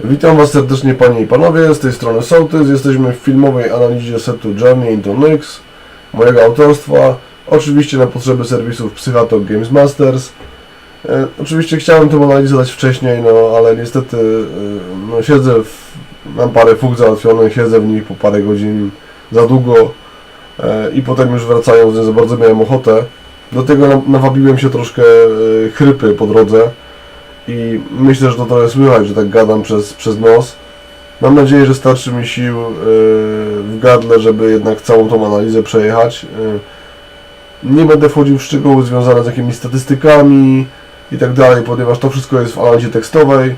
Witam Was serdecznie Panie i Panowie, z tej strony Sołtys. Jesteśmy w filmowej analizie setu Journey into Nyx, mojego autorstwa, oczywiście na potrzeby serwisów Psychatok Games Masters. E, oczywiście chciałem tę analizę dać wcześniej, no ale niestety e, no, siedzę w, mam parę fug załatwionych, siedzę w nich po parę godzin za długo e, i potem już wracając nie za bardzo miałem ochotę. Do tego na- nawabiłem się troszkę e, chrypy po drodze i myślę, że to trochę słychać, że tak gadam przez, przez nos. Mam nadzieję, że starczy mi sił yy, w gardle, żeby jednak całą tą analizę przejechać. Yy, Nie będę wchodził w szczegóły związane z jakimiś statystykami i tak dalej, ponieważ to wszystko jest w analizie tekstowej.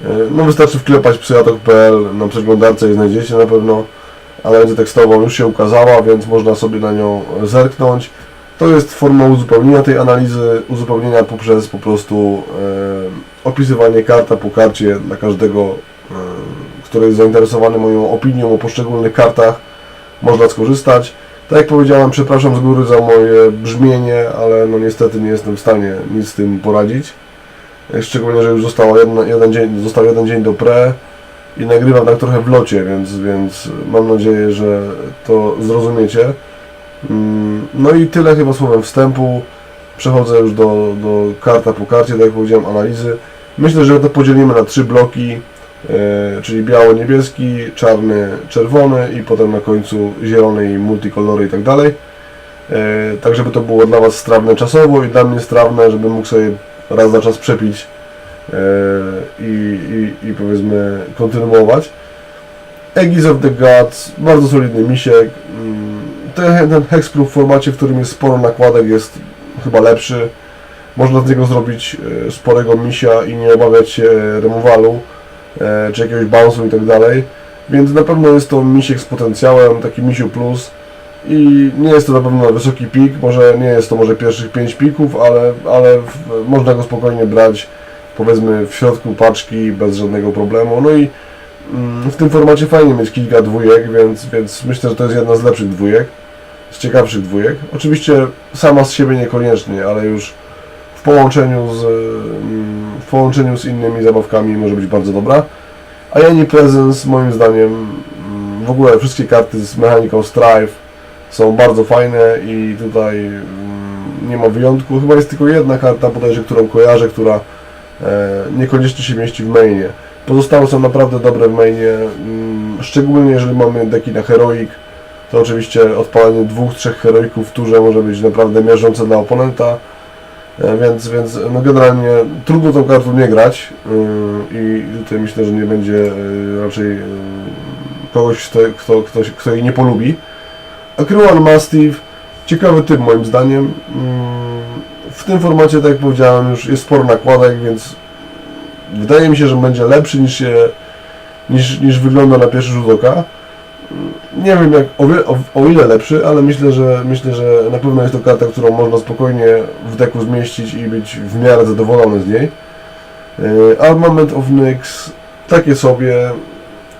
Yy, No wystarczy wklepać psychatok.pl na przeglądarce i znajdziecie na pewno. Analizę tekstową już się ukazała, więc można sobie na nią zerknąć. To jest forma uzupełnienia tej analizy, uzupełnienia poprzez po prostu e, opisywanie karta po karcie dla każdego, e, który jest zainteresowany moją opinią o poszczególnych kartach, można skorzystać. Tak jak powiedziałem, przepraszam z góry za moje brzmienie, ale no niestety nie jestem w stanie nic z tym poradzić. E, Szczególnie, że już zostało jedna, jeden dzień, został jeden dzień do pre i nagrywam tak trochę w locie, więc, więc mam nadzieję, że to zrozumiecie. Mm, No i tyle chyba słowem wstępu. Przechodzę już do, do karta po karcie, tak jak powiedziałem, analizy. Myślę, że to podzielimy na trzy bloki, e, czyli biało-niebieski, czarny, czerwony i potem na końcu zielony i multikolory i tak dalej. E, tak, żeby to było dla Was strawne czasowo i dla mnie strawne, żebym mógł sobie raz na czas przepić e, i, i, i powiedzmy kontynuować. Aegis of the Gods, bardzo solidny misiek. Mm, Ten, ten hexproof w formacie, w którym jest sporo nakładek jest chyba lepszy. Można z niego zrobić e, sporego misia i nie obawiać się remowalu, e, czy jakiegoś bounce'u i tak dalej. Więc na pewno jest to misiek z potencjałem, taki misiu plus. I nie jest to na pewno wysoki pik, może nie jest to może pierwszych 5 pików, ale, ale w, można go spokojnie brać powiedzmy w środku paczki bez żadnego problemu. No i mm, w tym formacie fajnie mieć kilka dwójek, więc, więc myślę, że to jest jedna z lepszych dwójek, z ciekawszych dwójek. Oczywiście sama z siebie niekoniecznie, ale już połączeniu z, mm, w połączeniu z innymi zabawkami może być bardzo dobra. A Jani Presence moim zdaniem mm, w ogóle wszystkie karty z mechaniką Strive są bardzo fajne i tutaj mm, nie ma wyjątku. Chyba jest tylko jedna karta bodajże, którą kojarzę, która e, niekoniecznie się mieści w mainie. Pozostałe są naprawdę dobre w mainie, mm, szczególnie jeżeli mamy deki na heroik, to oczywiście odpalenie dwóch, trzech heroików w turze może być naprawdę miażdżące dla oponenta, więc, więc no generalnie trudno tą kartą nie grać yy, i tutaj myślę, że nie będzie yy, raczej yy, kogoś, kto, kto, ktoś, kto jej nie polubi. Akryłan Mastiff, ciekawy typ moim zdaniem. Mm, W tym formacie, tak jak powiedziałem, już jest sporo nakładek, więc wydaje mi się, że będzie lepszy niż, się, niż, niż wygląda na pierwszy rzut oka. Nie wiem jak, o, o, o ile lepszy, ale myślę, że myślę, że na pewno jest to karta, którą można spokojnie w deku zmieścić i być w miarę zadowolony z niej. Yy, Armament of Nyx, takie sobie,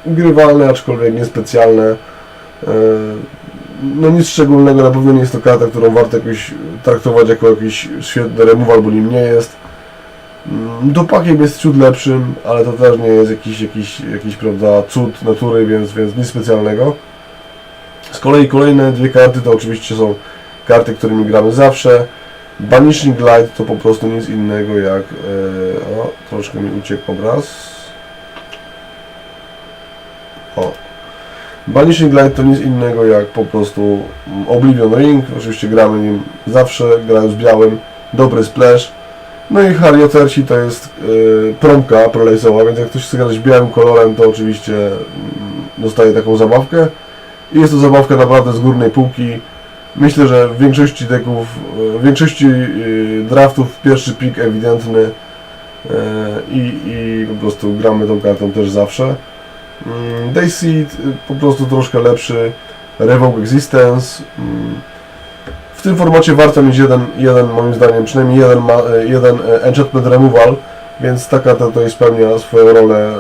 grywalne, aczkolwiek niespecjalne. Yy, no nic szczególnego, na pewno nie jest to karta, którą warto jakoś traktować jako jakiś świetny removal, bo nim nie jest. Mm, Dopakiem jest ciut lepszym, ale to też nie jest jakiś, jakiś, jakiś prawda, cud natury, więc, więc nic specjalnego. Z kolei kolejne dwie karty to oczywiście są karty, którymi gramy zawsze. Banishing Light to po prostu nic innego jak... E, o, troszkę mi uciekł obraz. O. Banishing Light to nic innego jak po prostu Oblivion Ring. Oczywiście gramy nim zawsze, grając białym. Dobry splash. No i Hariotersi to jest yy, promka prolejsowa, więc jak ktoś chce grać białym kolorem, to oczywiście mm, dostaje taką zabawkę. I jest to zabawka naprawdę z górnej półki. Myślę, że w większości deków, w większości yy, draftów pierwszy pik ewidentny yy, i, i po prostu gramy tą kartą też zawsze. Mm, Dayseed y, po prostu troszkę lepszy, Revoke Existence. W tym formacie warto mieć jeden, jeden moim zdaniem, przynajmniej jeden, ma, e, jeden e, Enchantment Removal, więc ta karta tutaj spełnia swoją rolę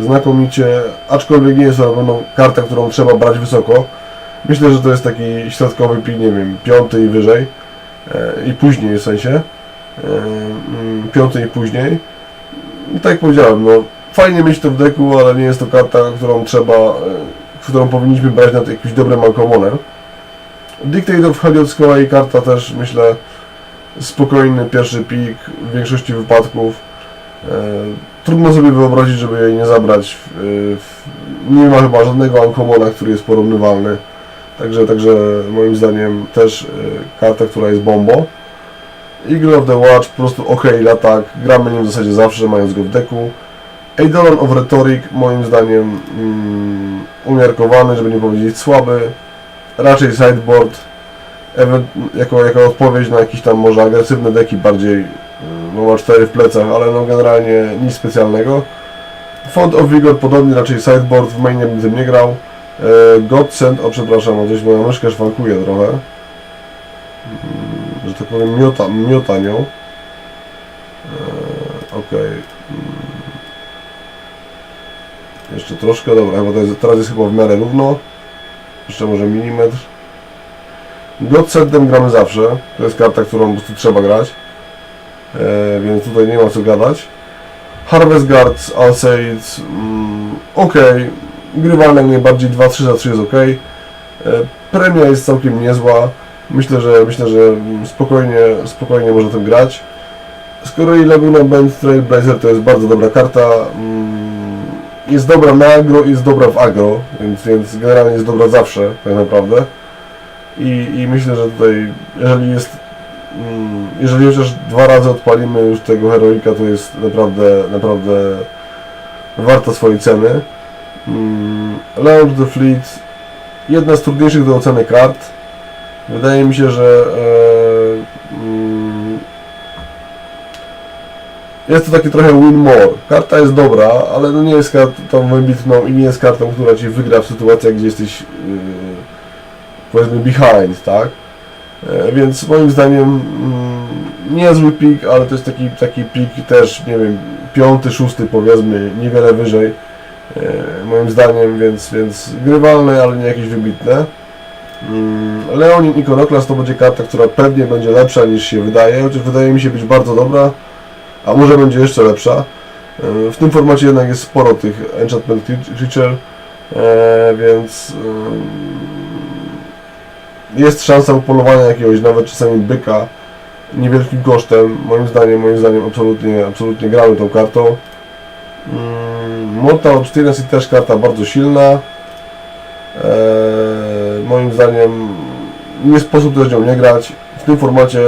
e, znakomicie, aczkolwiek nie jest to karta, którą trzeba brać wysoko. Myślę, że to jest taki środkowy pik, nie wiem, piąty i wyżej i później w sensie, mm, piąty i później. I tak jak powiedziałem, no fajnie mieć to w deku, ale nie jest to karta, którą trzeba, którą powinniśmy brać na jakiś dobry mankomoner. Dictator wchodzi od z kolei karta też, myślę, spokojny pierwszy pik w większości wypadków. E, trudno sobie wyobrazić, żeby jej nie zabrać. W, nie ma chyba żadnego Ankomona, który jest porównywalny. Także, także moim zdaniem też e, karta, która jest bombo. Eagle of the Watch, po prostu ok, latak, gramy nim w zasadzie zawsze, mając go w deku. Eidolon of Rhetoric, moim zdaniem mm, umiarkowany, żeby nie powiedzieć słaby. Raczej sideboard, jako, jako odpowiedź na jakieś tam może agresywne deki bardziej, no ma 4 w plecach, ale no generalnie nic specjalnego. Font of Vigor podobnie, raczej sideboard, w mainie bym tym nie grał. E, Godsend, o przepraszam, o coś moja myszka szwankuje trochę. Mm, Że tak powiem, miota, miota nią. E, Okej. Mm. Jeszcze troszkę, dobra, jest, teraz jest chyba w miarę równo. Jeszcze może milimetr. Godsendem gramy zawsze. To jest karta, którą po prostu trzeba grać. E, więc tutaj nie ma co gadać. Harvest Guards, Alsaids, mm, ok. Grywalne najbardziej 2-3 za 3 jest ok. E, premia jest całkiem niezła. Myślę, że myślę, że mm, spokojnie, spokojnie można tym grać. Z kolei Laguna Band Trailblazer to jest bardzo dobra karta. Jest dobra na agro i jest dobra w agro, więc, więc generalnie jest dobra zawsze, tak naprawdę. I, I myślę, że tutaj, jeżeli jest, mm, jeżeli chociaż dwa razy odpalimy już tego heroika, to jest naprawdę, naprawdę warto swojej ceny. Mm, Launch the Fleet, jedna z trudniejszych do oceny kart. Wydaje mi się, że e, jest to taki trochę win more. Karta jest dobra, ale no nie jest kartą wybitną i nie jest kartą, która ci wygra w sytuacjach, gdzie jesteś yy, powiedzmy behind, tak? E, Więc moim zdaniem mm, niezły pik, ale to jest taki, taki pik też, nie wiem, piąty, szósty powiedzmy, niewiele wyżej. E, Moim zdaniem, więc, więc grywalne, ale nie jakieś wybitne. Mm, Leonin Ikonoklas to będzie karta, która pewnie będzie lepsza niż się wydaje, chociaż wydaje mi się być bardzo dobra, a może będzie jeszcze lepsza. E, W tym formacie jednak jest sporo tych Enchantment Creature, e, więc em, jest szansa upolowania jakiegoś nawet czasami byka niewielkim kosztem. Moim zdaniem, moim zdaniem absolutnie, absolutnie gramy tą kartą. Mm, Mortal Obstinance też karta bardzo silna. Eee, moim zdaniem nie sposób też nią nie grać. W tym formacie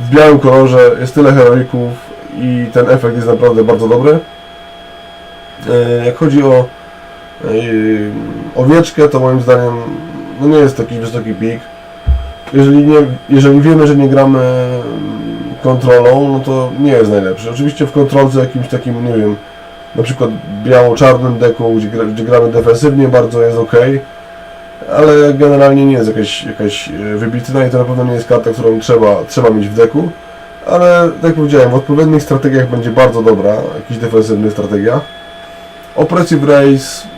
w białym kolorze jest tyle heroików i ten efekt jest naprawdę bardzo dobry. Eee, jak chodzi o eee, owieczkę, to moim zdaniem no nie jest taki wysoki pik. Jeżeli, nie, jeżeli wiemy, że nie gramy mm, kontrolą, no to nie jest najlepszy. Oczywiście w kontrolce jakimś takim, nie wiem, na przykład biało-czarnym deku, gdzie, gdzie gramy defensywnie, bardzo jest ok, ale generalnie nie jest jakaś, jakaś e, wybitna i to na pewno nie jest karta, którą trzeba, trzeba mieć w deku, ale tak jak powiedziałem, w odpowiednich strategiach będzie bardzo dobra, jakichś defensywnych strategiach. Oppressive Race,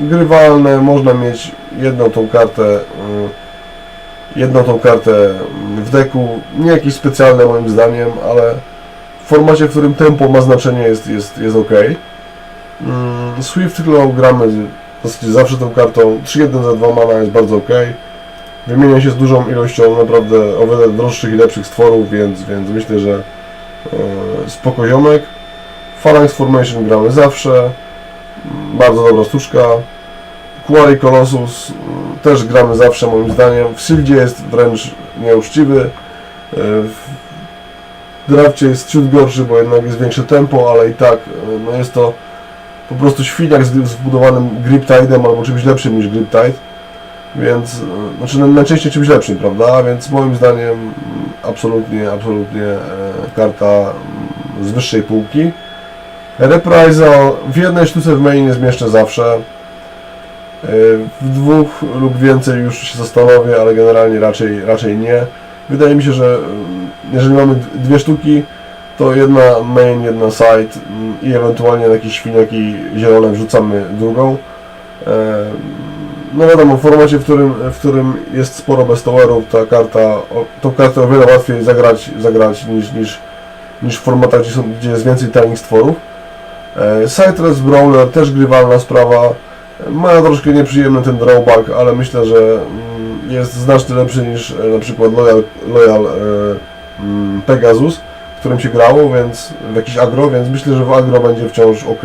mm, grywalne, można mieć jedną tą kartę, mm, jedną tą kartę w deku, nie jakieś specjalne moim zdaniem, ale w formacie, w którym tempo ma znaczenie jest, jest, jest ok. Mm, Swift, którą gramy zasadzie zawsze tą kartą, 3-1 za 2 mana jest bardzo ok. Wymienia się z dużą ilością naprawdę o wiele droższych i lepszych stworów, więc, więc myślę, że e, spoko ziomek. Phalanx Formation gramy zawsze, bardzo dobra sztuczka. Quarry Colossus mm, też gramy zawsze moim zdaniem. W Shieldzie jest wręcz nieuczciwy. E, W drafcie jest ciut gorszy, bo jednak jest większe tempo, ale i tak e, no jest to po prostu świniak z wbudowanym Grip albo czymś lepszym niż Grip. Więc, e, znaczy naj- najczęściej czymś lepszym, prawda? Więc moim zdaniem absolutnie, absolutnie e, karta mm, z wyższej półki. Reprisal w jednej sztuce w mainie zmieszczę zawsze. E, W dwóch lub więcej już się zastanowię, ale generalnie raczej, raczej nie. Wydaje mi się, że mm, jeżeli mamy dwie sztuki, to jedna main, jedna side i ewentualnie na jakieś świniaki zielone wrzucamy drugą. E, No wiadomo, w formacie, w którym, w którym jest sporo bestowerów, ta karta, tą kartę o wiele łatwiej zagrać, zagrać niż, niż, niż w formatach, gdzie, są, gdzie jest więcej tajnych stworów. E, Citrus Brawler też grywalna sprawa. Ma troszkę nieprzyjemny ten drawback, ale myślę, że mm, jest znacznie lepszy niż e, na przykład Loyal, Loyal e, mm, Pegasus, którym się grało, więc w jakiś agro, więc myślę, że w agro będzie wciąż ok.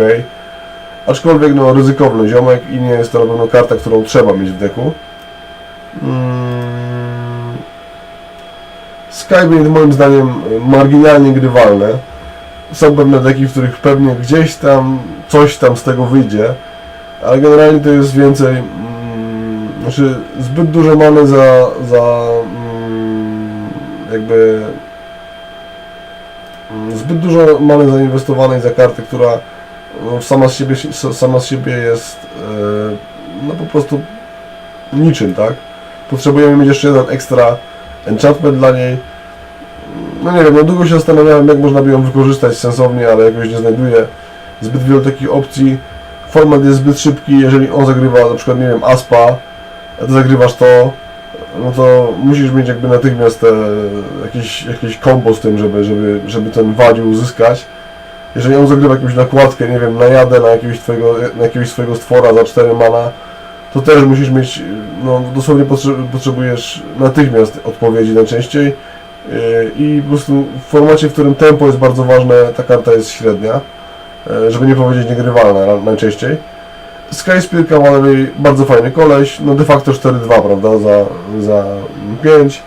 Aczkolwiek no ryzykowny ziomek i nie jest to na pewno karta, którą trzeba mieć w deku. Mm. Skyblade moim zdaniem marginalnie grywalne. Są pewne deki, w których pewnie gdzieś tam coś tam z tego wyjdzie, ale generalnie to jest więcej, mm, znaczy zbyt duże many za, za mm, jakby zbyt dużo many zainwestowanej za kartę, która no, sama z siebie, sama z siebie jest e, no po prostu niczym, tak? Potrzebujemy mieć jeszcze jeden ekstra enchantment dla niej. No nie wiem, no długo się zastanawiałem, jak można by ją wykorzystać sensownie, ale jakoś nie znajduję zbyt wielu takich opcji. Format jest zbyt szybki, jeżeli on zagrywa na przykład, nie wiem, Aspa, ty zagrywasz to, no to musisz mieć jakby natychmiast te, jakieś, jakieś combo z tym, żeby, żeby, żeby ten value uzyskać. Jeżeli on zagrywa jakąś nakładkę, nie wiem, na jadę na jakiegoś, twojego, na jakiegoś swojego stwora za 4 mana, to też musisz mieć, no dosłownie potrze- potrzebujesz natychmiast odpowiedzi najczęściej. Yy, i po prostu w formacie, w którym tempo jest bardzo ważne, ta karta jest średnia, yy, żeby nie powiedzieć niegrywalna na- najczęściej. Skyspear Cavalry, bardzo fajny koleś, no de facto 4-2, prawda, za, za 5.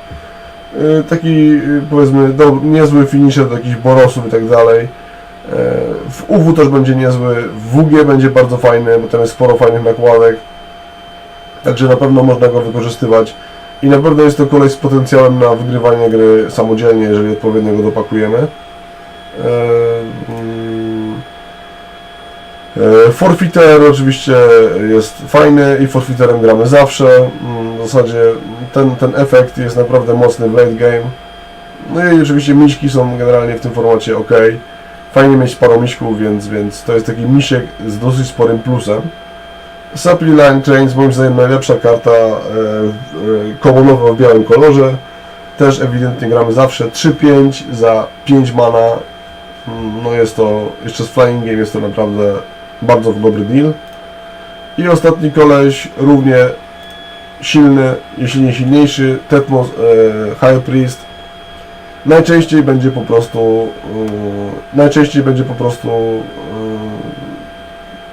Yy, Taki yy, powiedzmy do, niezły finisher do jakichś borosów i tak dalej. Yy, W UW też będzie niezły, w WG będzie bardzo fajny, bo tam jest sporo fajnych nakładek. Także na pewno można go wykorzystywać. I na pewno jest to kolej z potencjałem na wygrywanie gry samodzielnie, jeżeli odpowiednio go dopakujemy. Forfeiter oczywiście jest fajny i forfeiterem gramy zawsze. Mm, W zasadzie ten, ten efekt jest naprawdę mocny w late game. No i oczywiście miśki są generalnie w tym formacie ok. Fajnie mieć parę miśków, więc, więc to jest taki misiek z dosyć sporym plusem. Supply Line Chains moim zdaniem najlepsza karta e, e, w białym kolorze. Też ewidentnie gramy zawsze 3-5 za 5 mana. Mm, No jest to, jeszcze z Flying Game jest to naprawdę bardzo dobry deal. I ostatni koleś, równie silny, jeśli nie silniejszy, Tetmos e, High Priest. Najczęściej będzie po prostu e, najczęściej będzie po prostu e,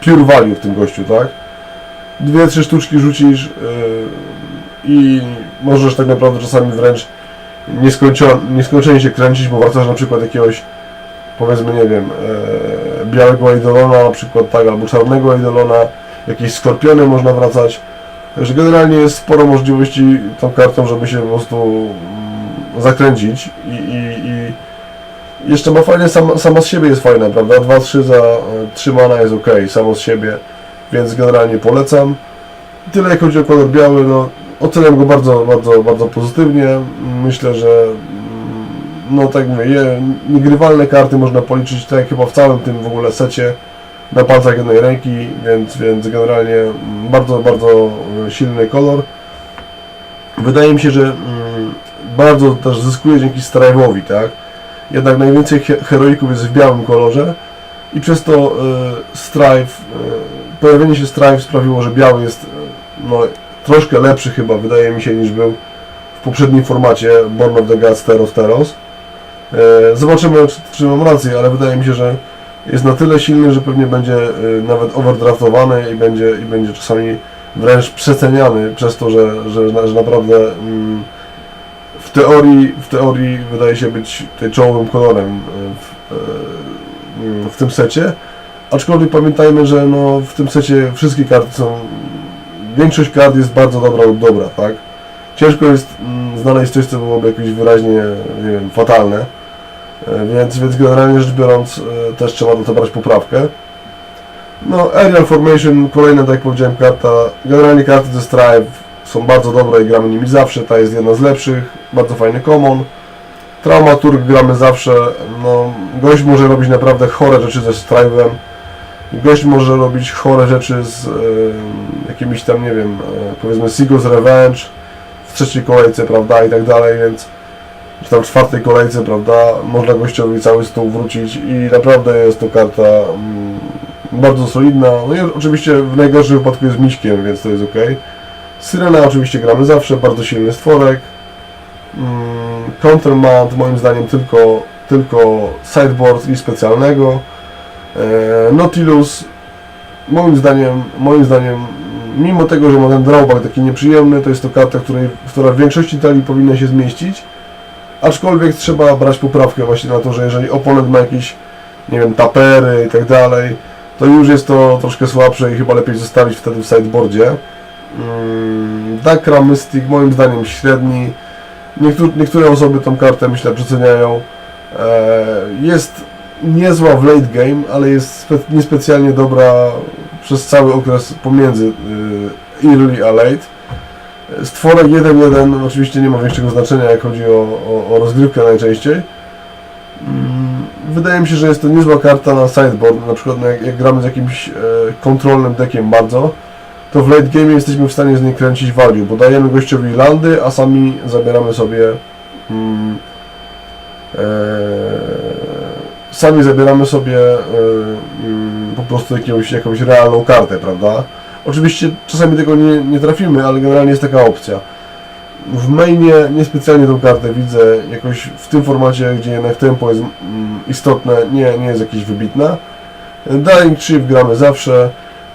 pure value w tym gościu, tak? dwie, trzy sztuczki rzucisz yy, i możesz tak naprawdę czasami wręcz nieskończone, nieskończenie się kręcić, bo wracasz na przykład jakiegoś powiedzmy, nie wiem, e, białego Eidolona na przykład, tak, albo czarnego Eidolona, jakieś skorpiony można wracać. Także generalnie jest sporo możliwości tą kartą, żeby się po prostu mm, zakręcić i, i, i jeszcze ma fajnie, sama, sama z siebie jest fajna, prawda? 2-3 za e, 3 mana jest ok, samo z siebie więc generalnie polecam. Tyle jak chodzi o kolor biały, no oceniam go bardzo, bardzo, bardzo pozytywnie. Myślę, że no tak mówię, je, niegrywalne karty można policzyć tak chyba w całym tym w ogóle secie na palcach jednej ręki, więc, więc generalnie mm, bardzo, bardzo e, silny kolor. Wydaje mi się, że mm, bardzo też zyskuje dzięki Strive'owi, tak? Jednak najwięcej he- heroików jest w białym kolorze i przez to e, Strive, e, pojawienie się Strive sprawiło, że biały jest no, troszkę lepszy chyba, wydaje mi się, niż był w poprzednim formacie Born of the Gods Teros Teros. E, Zobaczymy, czy, czy mam rację, ale wydaje mi się, że jest na tyle silny, że pewnie będzie e, nawet overdraftowany i będzie, i będzie czasami wręcz przeceniany przez to, że, że, że naprawdę mm, w teorii, w teorii wydaje się być tutaj czołowym kolorem e, w, e, w tym secie. Aczkolwiek pamiętajmy, że no, w tym secie wszystkie karty są. Większość kart jest bardzo dobra lub dobra, tak? Ciężko jest znaleźć coś, co byłoby jakieś wyraźnie, nie wiem, fatalne. E, Więc, więc generalnie rzecz biorąc, e, też trzeba do tego brać poprawkę. No, Aerial Formation, kolejna, tak jak powiedziałem, karta. Generalnie karty ze Strive są bardzo dobre i gramy nimi zawsze. Ta jest jedna z lepszych, bardzo fajny common. Traumaturg gramy zawsze. No, gość może robić naprawdę chore rzeczy ze Strive'em. Gość może robić chore rzeczy z e, jakimiś tam, nie wiem, powiedzmy Seagulls Revenge trzeciej kolejce, prawda, i tak dalej, więc czy tam w czwartej kolejce, prawda, można gościowi cały stół wrócić i naprawdę jest to karta mm, bardzo solidna. No i oczywiście w najgorszym wypadku jest miśkiem, więc to jest ok. Syrena oczywiście gramy zawsze, bardzo silny stworek. Mm, moim zdaniem tylko, tylko sideboard i specjalnego. E, Nautilus moim zdaniem, moim zdaniem mimo tego, że ma ten drawback taki nieprzyjemny, to jest to karta, której, która w większości talii powinna się zmieścić. Aczkolwiek trzeba brać poprawkę właśnie na to, że jeżeli oponent ma jakieś, nie wiem, tapery i tak dalej, to już jest to troszkę słabsze i chyba lepiej zostawić wtedy w sideboardzie. Mm, Dakra Mystic moim zdaniem średni. Niektóre, niektóre osoby tą kartę myślę przeceniają. E, Jest niezła w late game, ale jest spe, niespecjalnie dobra przez cały okres pomiędzy early a late. Stworek 1-1 oczywiście nie ma większego znaczenia, jak chodzi o, o, o rozgrywkę najczęściej. Mm, Wydaje mi się, że jest to niezła karta na sideboard, na przykład no jak, jak gramy z jakimś e, kontrolnym deckiem bardzo, to w late game jesteśmy w stanie z niej kręcić value, bo dajemy gościowi landy, a sami zabieramy sobie mm, e, sami zabieramy sobie e, mm, po prostu jakąś, jakąś realną kartę, prawda? Oczywiście czasami tego nie, nie trafimy, ale generalnie jest taka opcja. W mainie niespecjalnie tą kartę widzę jakoś w tym formacie, gdzie jednak tempo jest mm, istotne, nie, nie jest jakieś wybitna. Dying Chief gramy zawsze.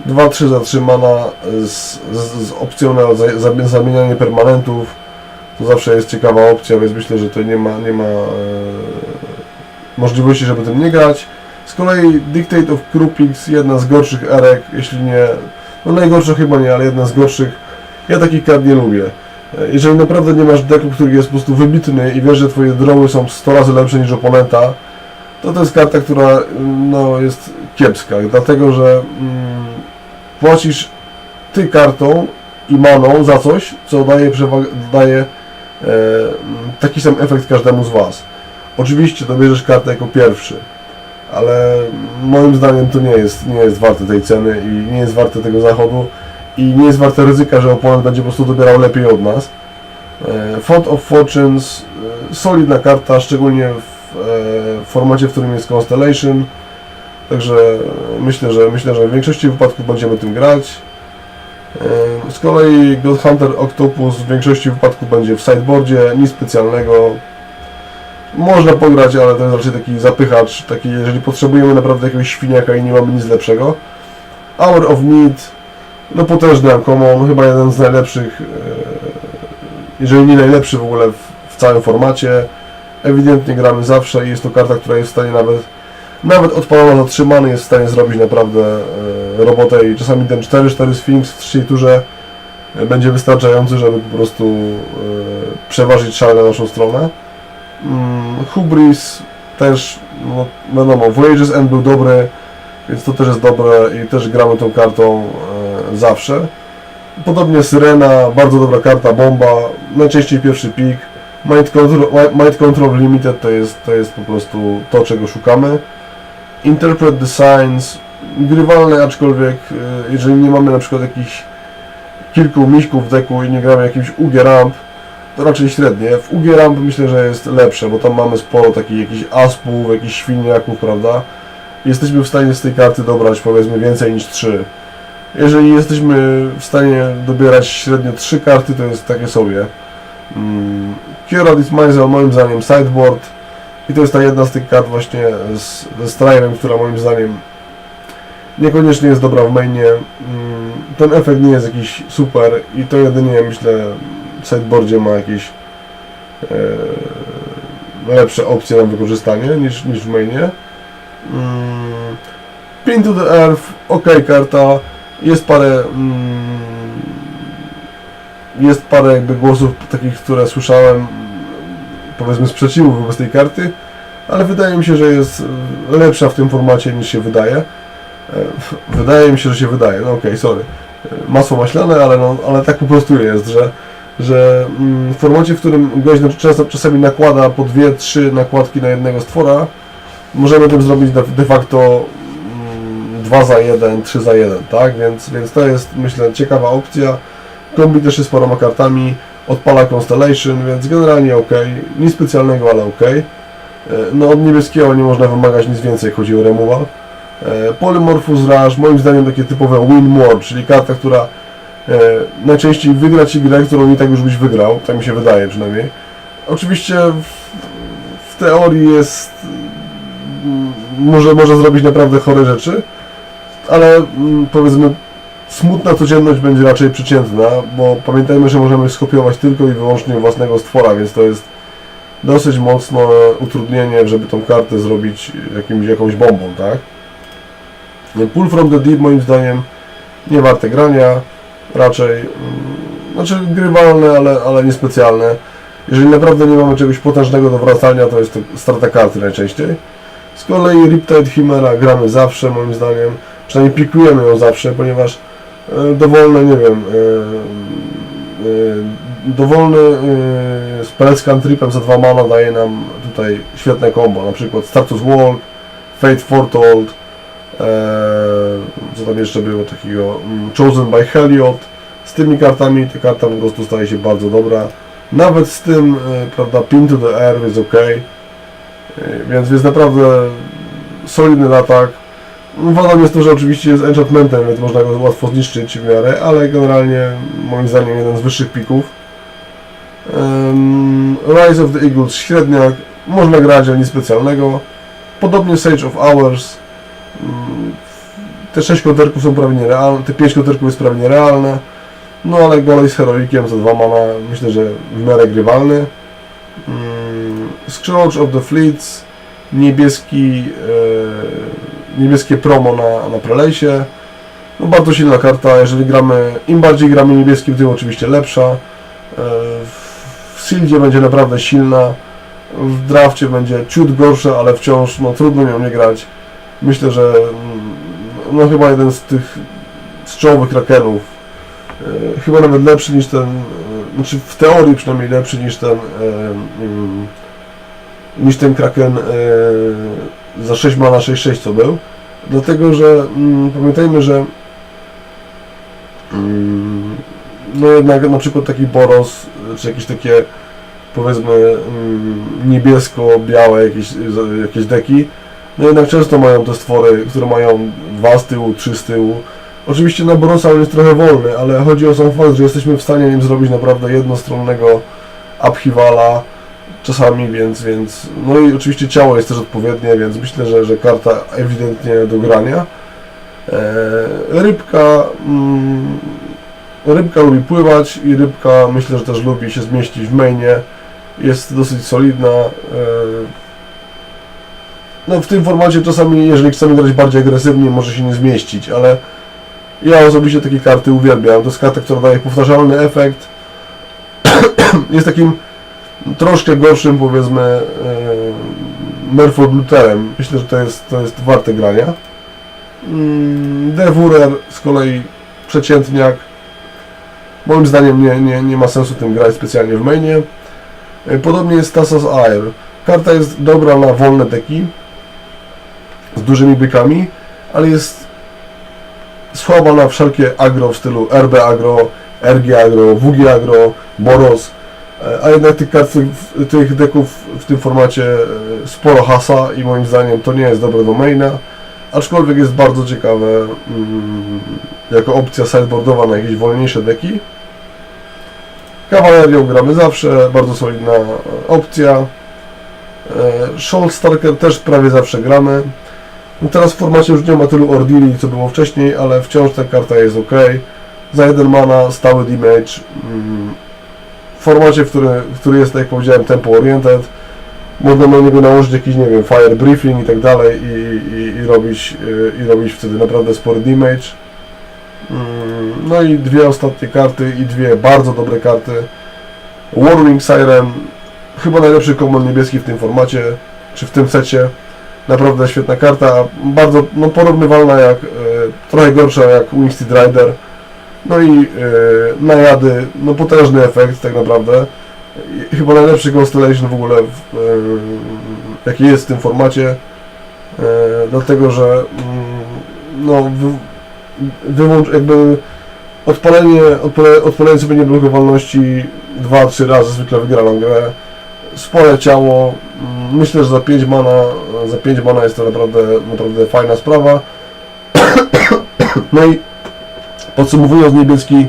2-3 zatrzymana z, z, z opcją na za- za- zamienianie permanentów. To zawsze jest ciekawa opcja, więc myślę, że to nie ma, nie ma e, możliwości, żeby tym nie grać. Z kolei Dictate of Krupix, jedna z gorszych erek, jeśli nie, no najgorsza chyba nie, ale jedna z gorszych. Ja takich kart nie lubię. Jeżeli naprawdę nie masz deku, który jest po prostu wybitny i wiesz, że twoje droły są 100 razy lepsze niż oponenta, to to jest karta, która no, jest kiepska, dlatego że mm, płacisz ty kartą i maną za coś, co daje, daje e, taki sam efekt każdemu z Was. Oczywiście dobierzesz kartę jako pierwszy, ale moim zdaniem to nie jest, nie jest warte tej ceny i nie jest warte tego zachodu i nie jest warte ryzyka, że oponent będzie po prostu dobierał lepiej od nas. E, Font of Fortunes, e, solidna karta, szczególnie w e, formacie, w którym jest Constellation. Także myślę, że myślę, że w większości wypadków będziemy tym grać. Z kolei God Hunter Octopus w większości wypadków będzie w sideboardzie, nic specjalnego. Można pograć, ale to jest raczej taki zapychacz, taki jeżeli potrzebujemy naprawdę jakiegoś świniaka i nie mamy nic lepszego. Hour of Need, no potężny uncommon, chyba jeden z najlepszych, e, jeżeli nie najlepszy w ogóle w, w całym formacie. Ewidentnie gramy zawsze i jest to karta, która jest w stanie nawet, nawet odpalona zatrzymany, jest w stanie zrobić naprawdę e, robotę i czasami ten 4-4 Sphinx w trzeciej turze e, będzie wystarczający, żeby po prostu e, przeważyć szale na naszą stronę. Mm, Hubris też, no wiadomo, Voyages End był dobry, więc to też jest dobre i też gramy tą kartą e, zawsze. Podobnie Syrena, bardzo dobra karta, bomba, najczęściej pierwszy pik. Mind Control, Mind Control Limited to jest, to jest po prostu to, czego szukamy. Interpret the Signs, grywalne, aczkolwiek e, jeżeli nie mamy na przykład jakichś kilku miśków w deku i nie gramy jakimś UG Ramp, raczej średnie. W UG Ramp myślę, że jest lepsze, bo tam mamy sporo takich jakichś aspów, jakichś świniaków, prawda? Jesteśmy w stanie z tej karty dobrać powiedzmy więcej niż 3. Jeżeli jesteśmy w stanie dobierać średnio 3 karty, to jest takie sobie. Mm, Kiora Dismazel moim zdaniem sideboard i to jest ta jedna z tych kart właśnie z, ze Strive'em, która moim zdaniem niekoniecznie jest dobra w mainie. Mm, ten efekt nie jest jakiś super i to jedynie myślę w sideboardzie ma jakieś e, lepsze opcje na wykorzystanie niż, niż w mainie. Mm, Pin to the Earth, ok karta, jest parę mm, jest parę jakby głosów takich, które słyszałem powiedzmy sprzeciwu wobec tej karty, ale wydaje mi się, że jest lepsza w tym formacie niż się wydaje. E, Wydaje mi się, że się wydaje, no okej, sorry. E, Masło maślane, ale, no, ale tak po prostu jest, że, że mm, w formacie, w którym często, czasami nakłada po dwie, trzy nakładki na jednego stwora, możemy tym zrobić de, facto 2 za 1, 3 za 1, tak? Więc, więc to jest myślę ciekawa opcja. Kombi też jest paroma kartami, odpala Constellation, więc generalnie ok. Nic specjalnego, ale ok. E, No od niebieskiego nie można wymagać nic więcej, jak chodzi o removal. E, Polymorphous Rush, moim zdaniem takie typowe win more, czyli karta, która najczęściej wygra Ci grę, którą i tak już byś wygrał, tak mi się wydaje przynajmniej. Oczywiście w, w teorii jest mm, może, może zrobić naprawdę chore rzeczy, ale mm, powiedzmy smutna codzienność będzie raczej przeciętna, bo pamiętajmy, że możemy skopiować tylko i wyłącznie własnego stwora, więc to jest dosyć mocne utrudnienie, żeby tą kartę zrobić jakimś, jakąś bombą, tak? Pull from the deep moim zdaniem nie warte grania, raczej, mm, znaczy grywalne, ale, ale niespecjalne. Jeżeli naprawdę nie mamy czegoś potężnego do wracania, to jest to strata karty najczęściej. Z kolei Riptide Chimera gramy zawsze, moim zdaniem, przynajmniej pikujemy ją zawsze, ponieważ e, dowolne, nie wiem, e, e, dowolny z cantripem za dwa mana daje nam tutaj świetne combo, na przykład Status Walk, Fate Foretold, co tam jeszcze było takiego, mm, Chosen by Heliod. Z tymi kartami ta karta po prostu staje się bardzo dobra. Nawet z tym, e, prawda, Pin to the Air jest ok. E, Więc jest naprawdę solidny atak. Wadą jest to, że oczywiście jest enchantmentem, więc można go łatwo zniszczyć w miarę, ale generalnie moim zdaniem jeden z wyższych pików. Em, Rise of the Eagles średniak, można grać, ale nic specjalnego. Podobnie Sage of Hours. Te 6 konterków są prawie nierealne, te 5 konterków jest prawie nierealne. No ale golej z heroikiem za dwa mana myślę, że w miarę grywalny. Mm, Scourge of the Fleets, niebieski, e, niebieskie promo na, na prelejsie. No bardzo silna karta, jeżeli gramy, im bardziej gramy niebieskim, tym oczywiście lepsza. E, w Sildzie będzie naprawdę silna, w drafcie będzie ciut gorsza, ale wciąż no, trudno nią nie grać. Myślę, że mm, no chyba jeden z tych z czołowych krakenów. E, chyba nawet lepszy niż ten, e, znaczy w teorii przynajmniej lepszy niż ten e, mm, niż ten kraken za 6 mana 6-6 co był. Dlatego, że mm, pamiętajmy, że no jednak na przykład taki Boros, czy jakieś takie powiedzmy niebiesko-białe jakieś, jakieś deki, no jednak często mają te stwory, które mają dwa z tyłu, trzy z tyłu. Oczywiście na Borosa on jest trochę wolny, ale chodzi o sam fakt, że jesteśmy w stanie nim zrobić naprawdę jednostronnego upheavala czasami, więc, więc no i oczywiście ciało jest też odpowiednie, więc myślę, że, że karta ewidentnie do grania. Eee, rybka mm, Rybka lubi pływać i rybka myślę, że też lubi się zmieścić w mainie. Jest dosyć solidna. e, No w tym formacie czasami, jeżeli chcemy grać bardziej agresywnie, może się nie zmieścić, ale ja osobiście takie karty uwielbiam. To jest karta, która daje powtarzalny efekt. Jest takim troszkę gorszym, powiedzmy, e, Merfolk Lutherem. Myślę, że to jest, to jest warte grania. Mm, Devourer z kolei przeciętniak. Moim zdaniem nie, nie, nie ma sensu tym grać specjalnie w mainie. E, Podobnie jest Tassas Air. Karta jest dobra na wolne deki z dużymi bykami, ale jest słaba na wszelkie agro w stylu RB agro, RG agro, WG agro, Boros. E, A jednak tych kart, tych deków w tym formacie e, sporo hasa i moim zdaniem to nie jest dobre do maina. Aczkolwiek jest bardzo ciekawe mm, jako opcja sideboardowa na jakieś wolniejsze deki. Kawalerią gramy zawsze, bardzo solidna e, opcja. Shoal Starker też prawie zawsze gramy. Teraz w formacie już nie ma tylu ordili, co było wcześniej, ale wciąż ta karta jest ok. Za jeden mana, stały damage. Mm, W formacie, w który, który jest, tak jak powiedziałem, tempo oriented. Można na niego nałożyć jakiś, nie wiem, fire briefing i tak dalej i, i, i, robić, y, i robić wtedy naprawdę spory damage. Mm, No i dwie ostatnie karty i dwie bardzo dobre karty. Warwing Siren, chyba najlepszy common niebieski w tym formacie, czy w tym secie. Naprawdę świetna karta, bardzo no, porównywalna jak, e, trochę gorsza jak Wingsteed Rider. No i e, najady, no potężny efekt tak naprawdę. Chyba najlepszy Constellation w ogóle, w, jaki jest w tym formacie. E, dlatego, że mm, no, wy, wyłącz, jakby odpalenie, odpale, odpalenie sobie nieblokowalności 2-3 razy zwykle wygra nam grę. Spore ciało, mm, myślę, że za 5 mana, za 5 mana jest to naprawdę, naprawdę fajna sprawa. No i podsumowując niebieski,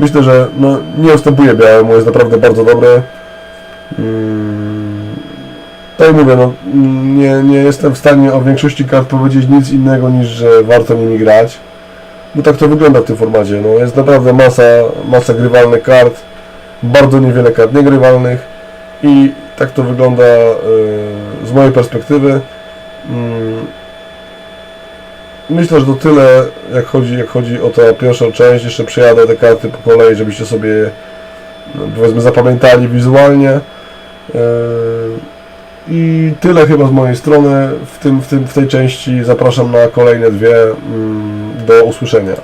myślę, że no, nie ustępuje białemu, jest naprawdę bardzo dobry. Mm, Tak mówię, no, nie, nie jestem w stanie o większości kart powiedzieć nic innego niż, że warto nimi grać. Bo tak to wygląda w tym formacie. No, jest naprawdę masa, masa grywalnych kart, bardzo niewiele kart niegrywalnych i tak to wygląda y, z mojej perspektywy. Mm, Myślę, że to tyle, jak chodzi, jak chodzi o tę pierwszą część. Jeszcze przejadę te karty po kolei, żebyście sobie no, powiedzmy zapamiętali wizualnie. Yy, I tyle chyba z mojej strony w, tym, w, tym, w tej części. Zapraszam na kolejne dwie. Mm, Do usłyszenia.